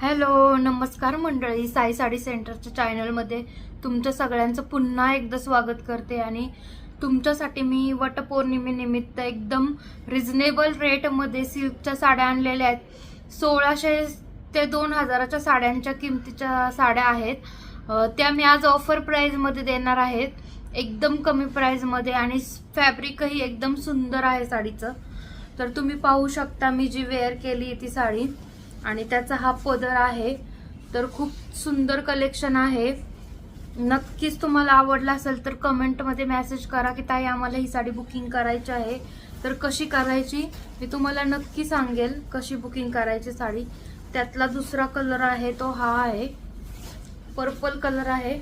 Hello नमस्कार मंडळी. साई साडी सेंटरच्या चॅनलमध्ये तुमच्या सगळ्यांचं पुन्हा एकदा स्वागत करते आणि तुमच्यासाठी मी वटपौर्णिमेनिमित्त एकदम रिझनेबल रेटमध्ये सिल्कच्या साड्या आणलेल्या आहेत. सोळाशे ते दोन हजाराच्या साड्यांच्या किमतीच्या साड्या आहेत. त्या मी आज ऑफर प्राईजमध्ये देणार आहेत. एकदम कमी प्राईजमध्ये आणि फॅब्रिकही एकदम सुंदर आहे साडीचं. तर तुम्ही पाहू शकता मी जी वेअर केली ती साडी. आणि त्याचा हा पदर आहे. तर खूप सुंदर कलेक्शन आहे. नक्कीच तुम्हाला आवडला असेल तर कमेंटमध्ये मेसेज करा की ताई आम्हाला ही साडी बुकिंग करायची आहे. तर कशी करायची? मी तुम्हाला नक्की सांगेल कशी बुकिंग करायची साडी. त्यातला दुसरा कलर आहे तो हा आहे. पर्पल कलर आहे.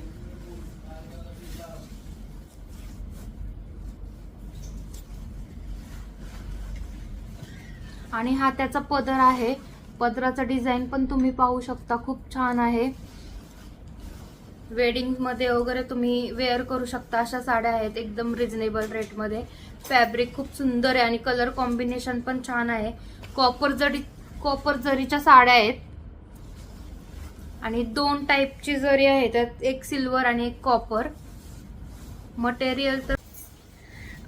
आणि हा त्याचा पदर आहे. पदराचं डिझाईन पण तुम्ही पाहू शकता. खूप छान आहे. वेडिंगमध्ये वगैरे तुम्ही वेअर करू शकता. अशा साड्या आहेत एकदम रिजनेबल रेटमध्ये फॅब्रिक खूप सुंदर आहे आणि कलर कॉम्बिनेशन पण छान आहे. कॉपर जरी कॉपर जरीच्या साड्या आहेत. आणि दोन टाईपची जरी आहे त्यात एक सिल्वर आणि एक कॉपर मटेरियल तर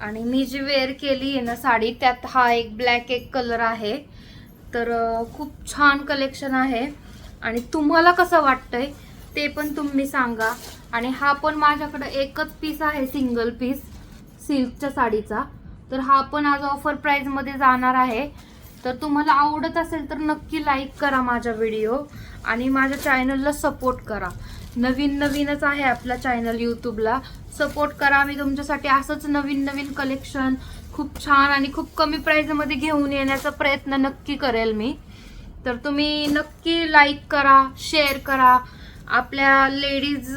आणि मी जी वेअर केली आहे ना साडी त्यात हा एक ब्लॅक एक कलर आहे. तर खूप छान कलेक्शन आहे. आणि तुम्हाला कसं वाटतंय ते पण तुम्ही सांगा. आणि हा पण माझ्याकडं एकच पीस आहे सिंगल पीस सिल्कच्या साडीचा. तर हा पण आज ऑफर प्राईजमध्ये जाणार आहे. तर तुम्हाला आवडत असेल तर नक्की लाईक करा माझा व्हिडिओ आणि माझ्या चॅनलला सपोर्ट करा. नवीन नवीनच आहे आपला चॅनल यूट्यूबला सपोर्ट करा मी तुमच्यासाठी असंच नवीन नवीन कलेक्शन खूप छान आणि खूप कमी प्राईजमध्ये घेऊन येण्याचा प्रयत्न नक्की करेल मी. तर तुम्ही नक्की लाईक करा शेअर करा. आपल्या लेडीज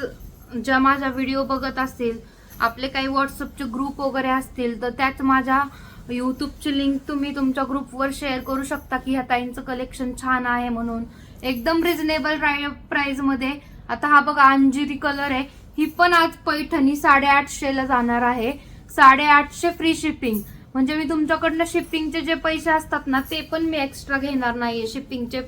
ज्या माझ्या व्हिडिओ बघत असतील आपले काही व्हॉट्सअपचे ग्रुप वगैरे असतील तर त्यात माझ्या यूट्यूबची लिंक तुम्ही तुमच्या ग्रुपवर शेअर करू शकता की ह्या ताईंचं कलेक्शन छान आहे म्हणून. एकदम रिझनेबल प्राईजमध्ये आता हा बघा अंजिरी कलर आहे. ही पण आज पैठणी साडेआठशेला जाणार आहे. साडेआठशे फ्री शिपिंग म्हणजे मी तुमच्याकडनं शिपिंगचे जे पैसे असतात ना ते पण मी एक्स्ट्रा घेणार नाहीये. शिपिंगचे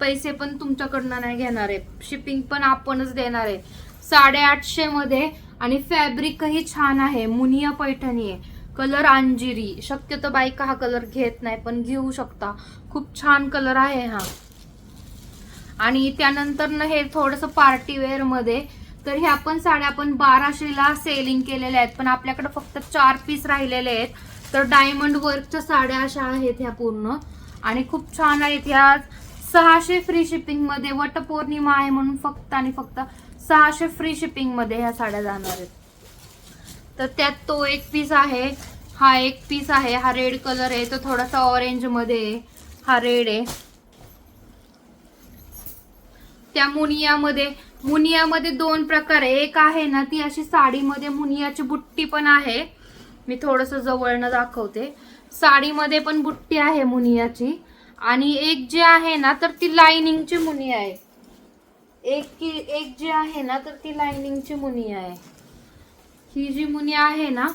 पैसे पण तुमच्याकडनं नाही घेणार आहे. शिपिंग पण आपणच देणार आहे. साडेआठशे मध्ये आणि फॅब्रिकही छान आहे. मुनिया पैठणी आहे. कलर अंजिरी. शक्यतो बायका हा कलर घेत नाही पण घेऊ शकता. खूप छान कलर आहे हा. आणि त्यानंतर ना हे थोडंसं पार्टीवेअरमध्ये तर ह्या पण साड्या आपण बाराशेला सेलिंग केलेल्या आहेत. पण आपल्याकडे फक्त चार पीस राहिलेले आहेत. तर डायमंड वर्कच्या साड्या अशा आहेत ह्या पूर्ण. आणि खूप छान आहेत ह्या. सहाशे फ्री शिपिंगमध्ये वटपौर्णिमा आहे म्हणून फक्त आणि फक्त सहाशे फ्री शिपिंगमध्ये ह्या साड्या जाणार आहेत. तर त्यात तो एक पीस आहे. हा एक पीस आहे. हा रेड कलर आहे. तो थोडासा ऑरेंजमध्ये आहे. हा रेड आहे. त्या मुनियामध्ये मुनियामध्ये दोन प्रकार आहे. एक आहे ना ती अशी साडीमध्ये मुनियाची बुट्टी पण आहे. मी थोडस जवळनं दाखवते. साडीमध्ये पण बुट्टी आहे मुनियाची. आणि एक जी आहे ना तर ती लाइनिंगची मुनी आहे. एक की एक जी आहे ना तर ती लाइनिंगची मुनी आहे. ही जी मुनिया आहे ना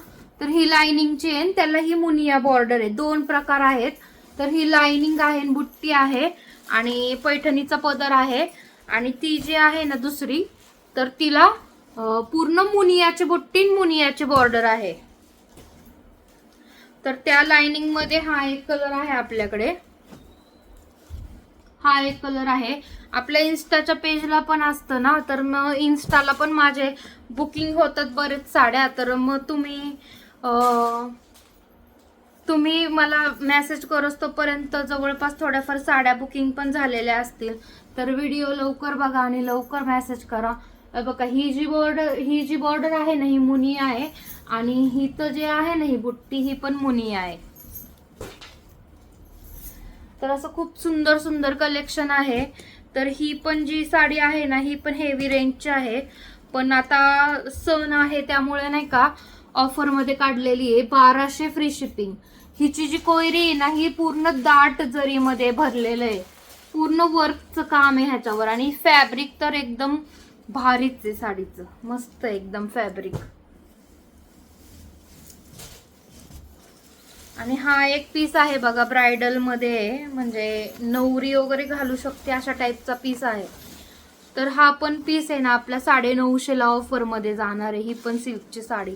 तर ही लाइनिंगची आहे आणि त्याला ही मुनिया बॉर्डर आहे. दोन प्रकार आहेत. तर ही लाइनिंग आहे आणि बुट्टी आहे. आणि पैठणीचा पदर आहे. आणि ती जी आहे ना दुसरी तर तिला पूर्ण मुनियाची बुट्टी मुनियाचे मुनियाची बॉर्डर आहे. तर त्या लाइनिंगमध्ये हा एक कलर आहे आपल्याकडे. हा एक कलर आहे. आपल्या इन्स्टाच्या पेजला पण असतं ना तर मग इन्स्टाला पण माझे बुकिंग होतात बरेच साड्या तर मग तुम्ही तुम्ही मला मेसेज करोस तोपर्यंत जवळपास थोड्याफार साड्या बुकिंग पण झालेल्या असतील. तर व्हिडिओ लवकर बघा आणि लवकर मेसेज करा. बघा ही जी बॉर्डर ही जी बॉर्डर आहे ना ही मुनी आहे. आणि ही तर जे आहे ना ही बुट्टी ही पण मुनी आहे. तर असं खूप सुंदर सुंदर कलेक्शन आहे. तर ही पण जी साडी आहे ना ही पण हेवी रेंजची आहे. पण आता सण आहे त्यामुळे नाही का ऑफरमध्ये काढलेली आहे बाराशे फ्री शिपिंग हिची जी कोयरी आहे ना ही पूर्ण दाट जरीमध्ये भरलेलं आहे. पूर्ण वर्कचं काम आहे ह्याच्यावर आणि फॅब्रिक तर एकदम भारीच आहे साडीचं. मस्त एकदम फॅब्रिक आणि हा एक पीस आहे बघा ब्रायडलमध्ये. म्हणजे नवरी वगैरे घालू शकते अशा टाईपचा पीस आहे. तर हा पण पीस आहे ना आपल्या साडे नऊशेला ऑफरमध्ये जाणार आहे. ही पण सिल्कची साडी.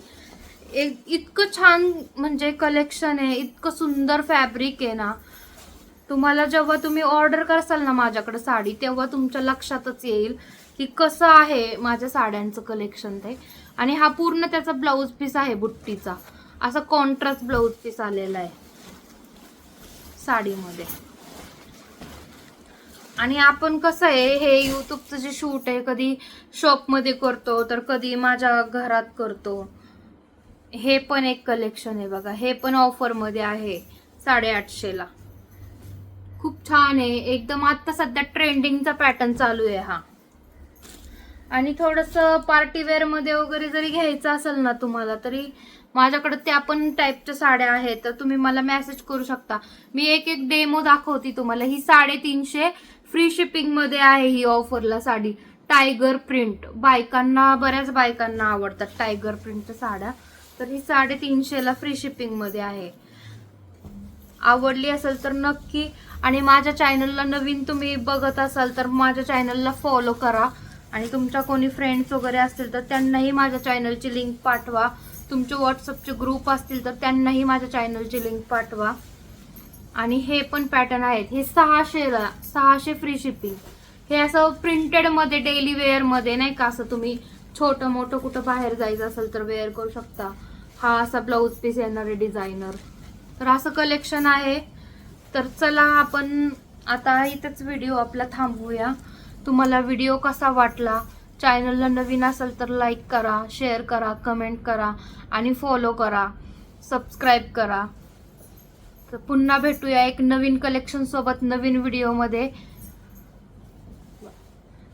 एक इतकं छान म्हणजे कलेक्शन आहे इतकं सुंदर फॅब्रिक आहे ना. तुम्हाला जेव्हा तुम्ही ऑर्डर करसाल ना माझ्याकडे साडी तेव्हा तुमच्या लक्षातच येईल की कसं आहे माझ्या साड्यांचं कलेक्शन ते. आणि हा पूर्ण त्याचा ब्लाऊज पीस आहे बुट्टीचा. असा कॉन्ट्रास्ट ब्लाऊज पीस आलेला आहे. साडीमध्ये. आणि आपण कसं आहे हे यूट्यूबचं जे शूट आहे कधी शॉपमध्ये करतो तर कधी माझ्या घरात करतो. हे पण एक कलेक्शन आहे बघा. हे पण ऑफरमध्ये आहे साडेआठशेला. खूप छान आहे. एकदम आत्ता सध्या ट्रेंडिंगचा पॅटर्न चालू आहे हा. आणि थोडंसं पार्टीवेअरमध्ये वगैरे जरी घ्यायचं असेल ना तुम्हाला तरी माझ्याकडे त्या पण टाईपच्या साड्या आहेत. तर तुम्ही मला मेसेज करू शकता. मी एक एक डेमो दाखवते तुम्हाला. ही साडेतीनशे फ्री शिपिंगमध्ये आहे ही ऑफरला साडी. टायगर प्रिंट बायकांना बऱ्याच बायकांना आवडतात टायगर प्रिंटच्या साड्या. तर ही साडेतीनशेला फ्री शिपिंगमध्ये आहे. आवडली असेल तर नक्की आणि माझ्या चॅनलला नवीन तुम्ही बघत असाल तर माझ्या चॅनलला फॉलो करा. आणि तुमच्या कोणी फ्रेंड्स वगैरे असतील तर त्यांनाही माझ्या चॅनलची लिंक पाठवा. तुमचे व्हॉट्सअपचे ग्रुप असतील तर त्यांनाही माझ्या चॅनलची लिंक पाठवा. आणि हे पण पॅटर्न आहेत. हे सहाशेला सहाशे फ्री शिपिंग हे असं प्रिंटेडमध्ये डेली वेअरमध्ये नाही का असं तुम्ही छोटं मोठं कुठं बाहेर जायचं असेल तर वेअर करू शकता. हा असा ब्लाऊज पीस येणार आहे डिझायनर तर असं कलेक्शन आहे. तर चला आपण आता इथंच व्हिडिओ आपला थांबवूया. तुम्हाला व्हिडिओ कसा वाटला? चॅनलला नवीन असेल तर लाईक करा शेअर करा कमेंट करा आणि फॉलो करा. सबस्क्राईब करा. तर पुन्हा भेटूया एक नवीन कलेक्शनसोबत नवीन व्हिडिओमध्ये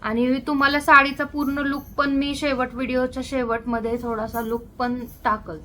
आणि तुम्हाला साडीचा पूर्ण लुक पण मी शेवट व्हिडिओच्या शेवटमध्ये थोडासा लुक पण टाकल.